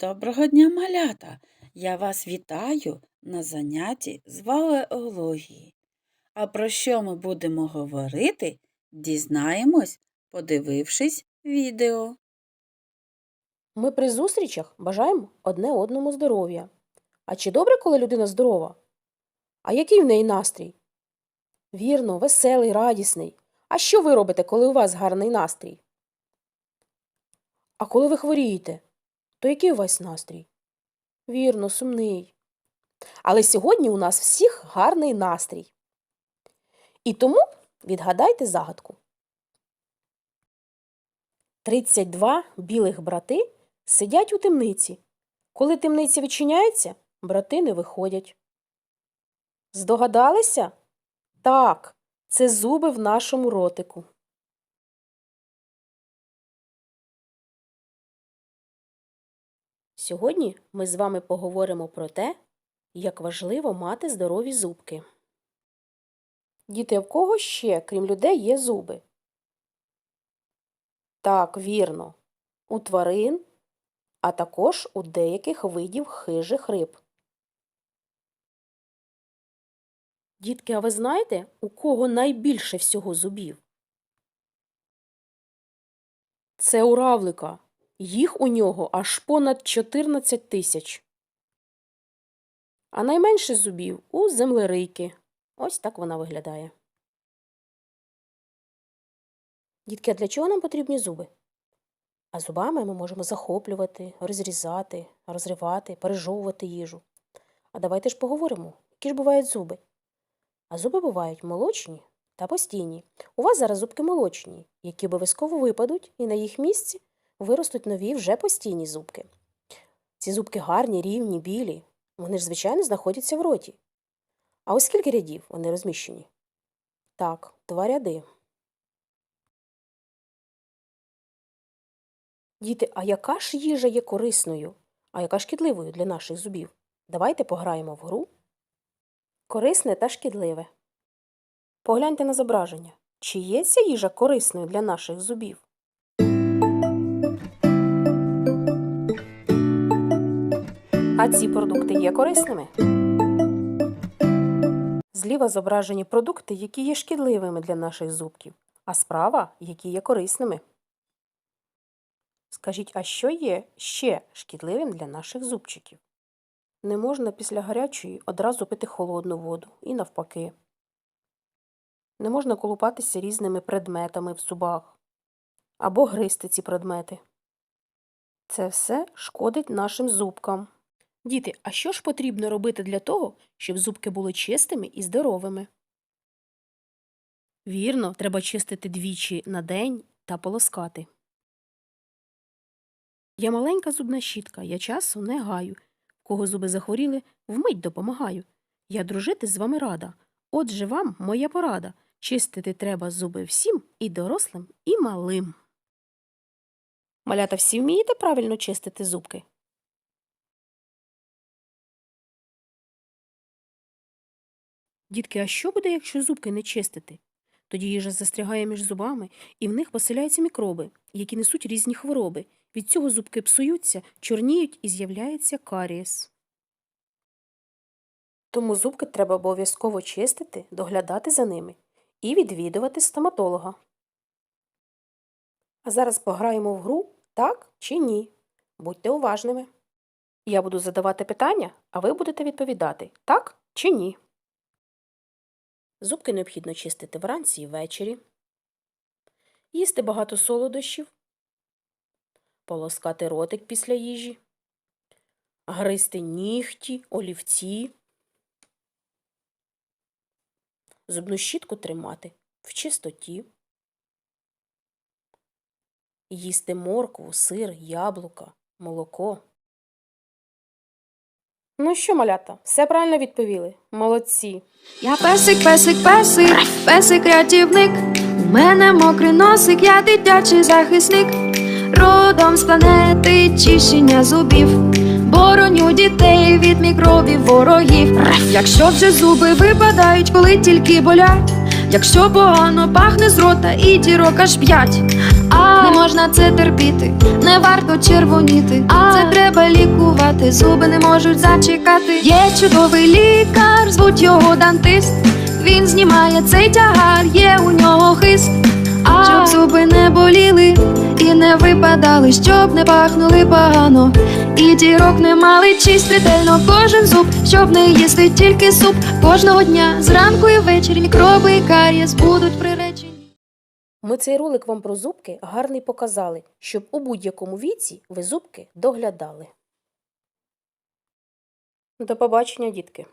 Доброго дня, малята! Я вас вітаю на занятті з валеології. А про що ми будемо говорити, дізнаємось, подивившись відео. Ми при зустрічах бажаємо одне одному здоров'я. А чи добре, коли людина здорова? А який в неї настрій? Вірно, веселий, радісний. А що ви робите, коли у вас гарний настрій? А коли ви хворієте, то який у вас настрій? Вірно, сумний. Але сьогодні у нас всіх гарний настрій. І тому відгадайте загадку. 32 білих брати сидять у темниці. Коли темниця відчиняється, брати не виходять. Здогадалися? Так, це зуби в нашому ротику. Сьогодні ми з вами поговоримо про те, як важливо мати здорові зубки. Діти, в кого ще, крім людей, є зуби? Так, вірно, у тварин, а також у деяких видів хижих риб. Дітки, а ви знаєте, у кого найбільше всього зубів? Це у равлика. Їх у нього аж понад 14 тисяч. А найменше зубів у землерийки. Ось так вона виглядає. Дітки, а для чого нам потрібні зуби? А зубами ми можемо захоплювати, розрізати, розривати, пережовувати їжу. А давайте ж поговоримо, які ж бувають зуби. А зуби бувають молочні та постійні. У вас зараз зубки молочні, які обов'язково випадуть, і на їх місці виростуть нові вже постійні зубки. Ці зубки гарні, рівні, білі. Вони ж, звичайно, знаходяться в роті. А ось скільки рядів вони розміщені? Так, два ряди. Діти, а яка ж їжа є корисною, а яка шкідливою для наших зубів? Давайте пограємо в гру. Корисне та шкідливе. Погляньте на зображення. Чи є ця їжа корисною для наших зубів? А ці продукти є корисними? Зліва зображені продукти, які є шкідливими для наших зубків, а справа, які є корисними. Скажіть, а що є ще шкідливим для наших зубчиків? Не можна після гарячої одразу пити холодну воду і навпаки. Не можна колупатися різними предметами в зубах або гризти ці предмети. Це все шкодить нашим зубкам. Діти, а що ж потрібно робити для того, щоб зубки були чистими і здоровими? Вірно, треба чистити двічі на день та полоскати. Я маленька зубна щітка, я часу не гаю. Кого зуби захворіли, вмить допомагаю. Я дружити з вами рада. Отже вам моя порада. Чистити треба зуби всім і дорослим, і малим. Малята всі вмієте правильно чистити зубки? Дітки, а що буде, якщо зубки не чистити? Тоді їжа застрягає між зубами, і в них поселяються мікроби, які несуть різні хвороби. Від цього зубки псуються, чорніють і з'являється карієс. Тому зубки треба обов'язково чистити, доглядати за ними і відвідувати стоматолога. А зараз пограємо в гру так чи ні. Будьте уважними. Я буду задавати питання, а ви будете відповідати так чи ні. Зубки необхідно чистити вранці і ввечері, їсти багато солодощів, полоскати ротик після їжі, гризти нігті, олівці, зубну щітку тримати в чистоті, їсти моркву, сир, яблука, молоко. Ну що, малята, все правильно відповіли? Молодці. Я песик, песик, песик, песик рятівник. У мене мокрий носик, я дитячий захисник. Родом з планети чищення зубів. Бороню дітей від мікробів ворогів. Якщо вже зуби випадають, коли тільки болять. Якщо погано пахне з рота і дірок аж п'ять. Можна це терпіти, не варто червоніти. а Це треба лікувати, зуби не можуть зачекати. Є чудовий лікар, звуть його дантист. Він знімає цей тягар, є у нього хист. А Щоб зуби не боліли і не випадали, щоб не пахнули погано. І дірок не мали чисть ретельно кожен зуб, щоб не їсти тільки суп. Кожного дня зранку і ввечері мікроби і карієс будуть приречені. Ми цей ролик вам про зубки гарний показали, щоб у будь-якому віці ви зубки доглядали. До побачення, дітки!